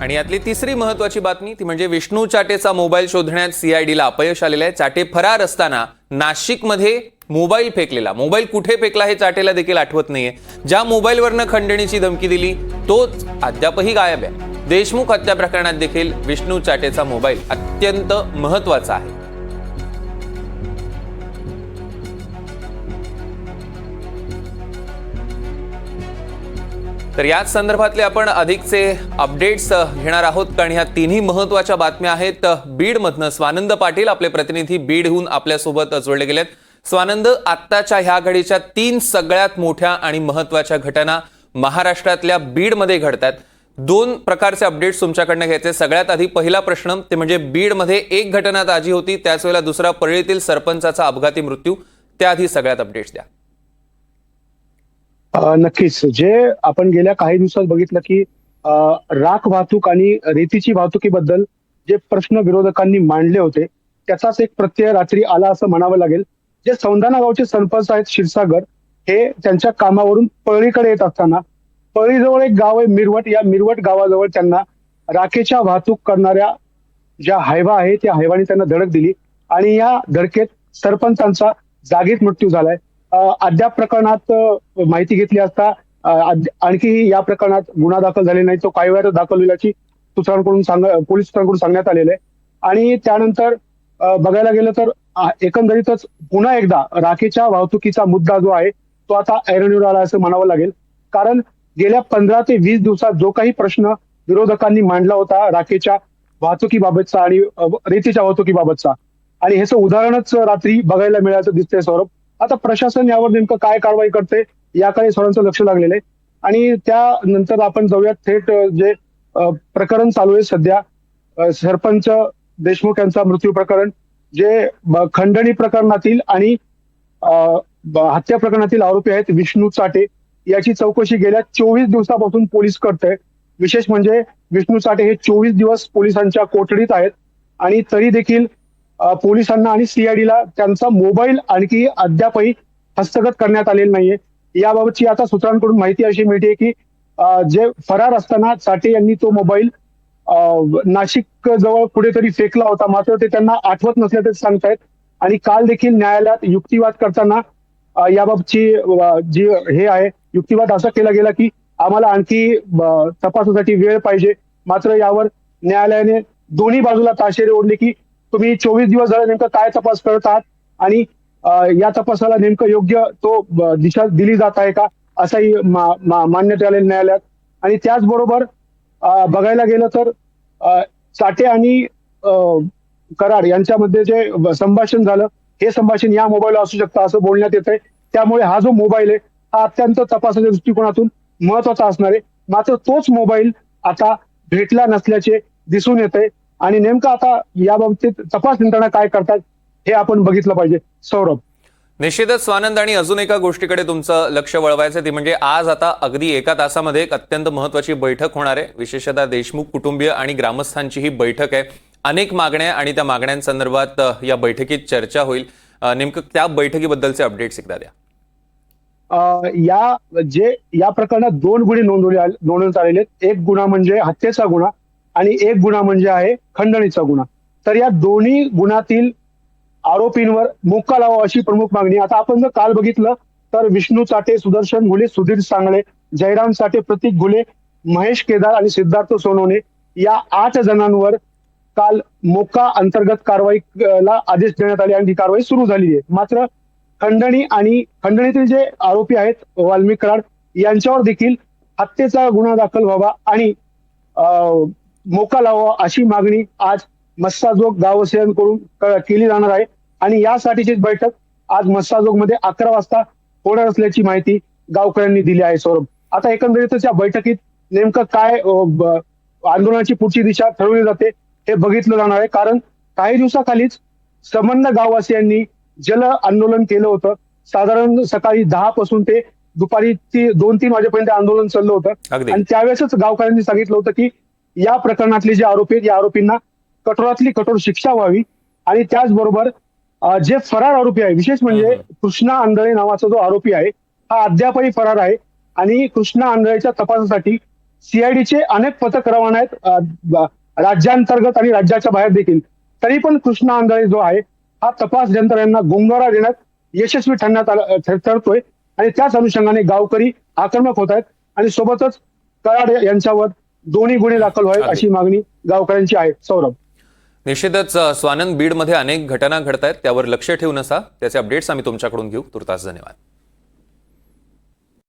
आणि यातली तिसरी महत्वाची बातमी ती म्हणजे विष्णू चाटेचा मोबाईल शोधण्यात सीआयडीला अपयश आलेलं आहे. चाटे फरार असताना नाशिकमध्ये मोबाईल फेकलेला. मोबाईल कुठे फेकला हे चाटेला देखील आठवत नाहीये. ज्या मोबाईलवरनं खंडणीची धमकी दिली तोच अद्यापही गायब आहे. देशमुख हत्या प्रकरणात देखील विष्णू चाटेचा मोबाईल अत्यंत महत्त्वाचा आहे. तर याच संदर्भातले आपण अधिकचे अपडेट्स घेणार आहोत. कारण ह्या तिन्ही महत्त्वाच्या बातम्या आहेत. बीडमधनं स्वानंद पाटील आपले प्रतिनिधी बीडहून आपल्यासोबत जोडले गेलेत. स्वानंद आत्ताच्या ह्या घडीच्या तीन सगळ्यात मोठ्या आणि महत्त्वाच्या घटना महाराष्ट्रातल्या बीडमध्ये घडतात दोन प्रकारचे अपडेट्स तुमच्याकडनं घ्यायचे. सगळ्यात आधी पहिला प्रश्न ते म्हणजे बीडमध्ये एक घटना ताजी होती. त्याच वेळेला दुसरा परळीतील सरपंचाचा अपघाती मृत्यू. त्याआधी सगळ्यात अपडेट्स द्या. नक्कीच. जे आपण गेल्या काही दिवसात बघितलं की राख वाहतूक आणि रेतीची वाहतुकीबद्दल जे प्रश्न विरोधकांनी मांडले होते त्याचाच एक प्रत्यय रात्री आला असं म्हणावं लागेल. जे संधाना गावचे सरपंच आहेत क्षीरसागर हे त्यांच्या कामावरून पळीकडे येत असताना पळीजवळ एक गाव आहे मिरवट. या मिरवट गावाजवळ त्यांना राखेच्या वाहतूक करणाऱ्या ज्या हायवा आहे त्या हायवाने त्यांना धडक दिली आणि या धडकेत सरपंचांचा जागीच मृत्यू झालाय. अद्याप प्रकरणात माहिती घेतली असता आणखी या प्रकरणात गुन्हा दाखल झाले नाही तो काही वेळा दाखल होईल सूत्रांकडून सांग पोलीस सूत्रांकडून सांगण्यात आलेलं आहे. आणि त्यानंतर बघायला गेलं तर एकंदरीतच पुन्हा एकदा राखेच्या वाहतुकीचा मुद्दा जो आहे तो आता ऐरणीवर आला असं म्हणावं लागेल. कारण गेल्या पंधरा ते वीस दिवसात जो काही प्रश्न विरोधकांनी मांडला होता राखेच्या वाहतुकीबाबतचा आणि रेतीच्या वाहतुकीबाबतचा. आणि ह्याचं उदाहरणच रात्री बघायला मिळायचं दिसतंय सौरभ. आता प्रशासन यावर नेमकं काय कारवाई करते याकडे सर्वांचं लक्ष लागलेलं आहे. आणि त्यानंतर आपण जाऊया थेट जे प्रकरण चालू आहे सध्या सरपंच देशमुख यांचा मृत्यू प्रकरण जे खंडणी प्रकरणातील आणि हत्या प्रकरणातील आरोपी आहेत विष्णू चाटे याची चौकशी गेल्या चोवीस दिवसापासून पोलीस करते विशेष म्हणजे विष्णू चाटे हे चोवीस दिवस पोलिसांच्या कोठडीत आहेत. आणि तरी देखील पोलिसांना आणि सीआयडीला त्यांचा मोबाईल आणखी अद्यापही हस्तगत करण्यात आलेला नाहीये. याबाबतची आता सूत्रांकडून माहिती अशी मिळते की जे फरार असताना साठे यांनी तो मोबाईल अं, नाशिक जवळ कुठेतरी फेकला होता. मात्र ते त्यांना आठवत नसल्याचे सांगतायत. आणि काल देखील न्यायालयात युक्तिवाद करताना याबाबतची जी हे आहे युक्तिवाद असा केला गेला की आम्हाला आणखी तपासासाठी वेळ पाहिजे. मात्र यावर न्यायालयाने दोन्ही बाजूला ताशेरे ओढले की तुम्ही चोवीस दिवस झाले नेमकं काय तपास करत आहात? आणि या तपासाला नेमकं योग्य तो दिशा दिली जात आहे का? असाही मान्यता आले न्यायालयात. आणि त्याचबरोबर बघायला गेलं तर साठे आणि कराड यांच्यामध्ये जे संभाषण झालं हे संभाषण या मोबाईलवर असू शकतं असं बोलण्यात येत आहे त्यामुळे हा जो मोबाईल आहे हा अत्यंत तपासाच्या दृष्टिकोनातून महत्त्वाचा असणार आहे. मात्र तोच मोबाईल आता भेटला नसल्याचे दिसून येत आहे आणि नेमकं आता याबाबतीत तपास यंत्रणा काय करतात हे आपण बघितलं पाहिजे. सौरभ. निश्चितच स्वानंद आणि अजून एका गोष्टीकडे तुमचं लक्ष वळवायचं ती म्हणजे आज आता अगदी एका तासामध्ये एक अत्यंत महत्वाची बैठक होणार आहे. विशेषतः देशमुख कुटुंबीय आणि ग्रामस्थांची ही बैठक आहे. अनेक मागण्या आणि त्या मागण्यांसंदर्भात या बैठकीत चर्चा होईल. नेमकं त्या बैठकीबद्दलचे अपडेट्स एकदा द्या. या जे या प्रकरणात दोन गुन्हे नोंदवले नोंदवण्यात आलेले आहेत. एक गुन्हा म्हणजे हत्येचा गुन्हा आणि एक गुन्हा म्हणजे आहे खंडणीचा गुन्हा. तर या दोन्ही गुन्ह्यातील आरोपींवर मुक्का लावा अशी प्रमुख मागणी. आता आपण जर काल बघितलं तर विष्णू चाटे सुदर्शन घुले सुधीर सांगळे जयराम साठे प्रतीक घुले महेश केदार आणि सिद्धार्थ सोनवणे या आठ जणांवर काल मोका अंतर्गत कारवाईला आदेश देण्यात आले आणि ही कारवाई सुरू झाली आहे. मात्र खंडणी आणि खंडणीतील जे आरोपी आहेत वाल्मिक कराड यांच्यावर देखील हत्येचा गुन्हा दाखल व्हावा आणि अं, मोका लावा अशी मागणी आज मस्साजोग गाववासियांकडून क- केली जाणार आहे. आणि यासाठीची बैठक आज मस्साजोगमध्ये अकरा वाजता होणार असल्याची माहिती गावकऱ्यांनी दिली आहे सौरभ. आता एकंदरीतच या बैठकीत नेमकं काय आंदोलनाची पुढची दिशा ठरवली जाते हे बघितलं जाणार आहे. कारण काही दिवसाखालीच संबंध गाववासियांनी जल आंदोलन केलं होतं. साधारण सकाळी दहा पासून ते दुपारी ती दोन तीन वाजेपर्यंत आंदोलन चाललं होतं. आणि त्यावेळेसच गावकऱ्यांनी सांगितलं होतं की या प्रकरणातले जे आरोपी आहेत या आरोपींना कठोरातली कठोर शिक्षा व्हावी आणि त्याचबरोबर जे फरार आरोपी आहे विशेष म्हणजे. कृष्णा आंधळे नावाचा जो आरोपी आहे हा अद्यापही फरार आहे आणि कृष्णा आंधळेच्या तपासासाठी सीआयडीचे अनेक पथक रवाना आहेत राज्यांतर्गत आणि राज्याच्या बाहेर देखील तरी पण कृष्णा आंधळे जो आहे हा तपास यंत्रणेला गुंगारा देण्यात यशस्वी ठरण्यात आला ठर- ठरतोय आणि त्याच अनुषंगाने गावकरी आक्रमक होत आहेत आणि सोबतच कराड यांच्यावर दोन्ही गुन्हे दाखल व्हावेत. अशी मागणी गावकऱ्यांची आहे. सौरभ. निश्चितच स्वानंद बीडमध्ये अनेक घटना घडत आहेत त्यावर लक्ष ठेवून असा त्याचे अपडेट्स आम्ही तुमच्याकडून घेऊ. तुर्तास धन्यवाद.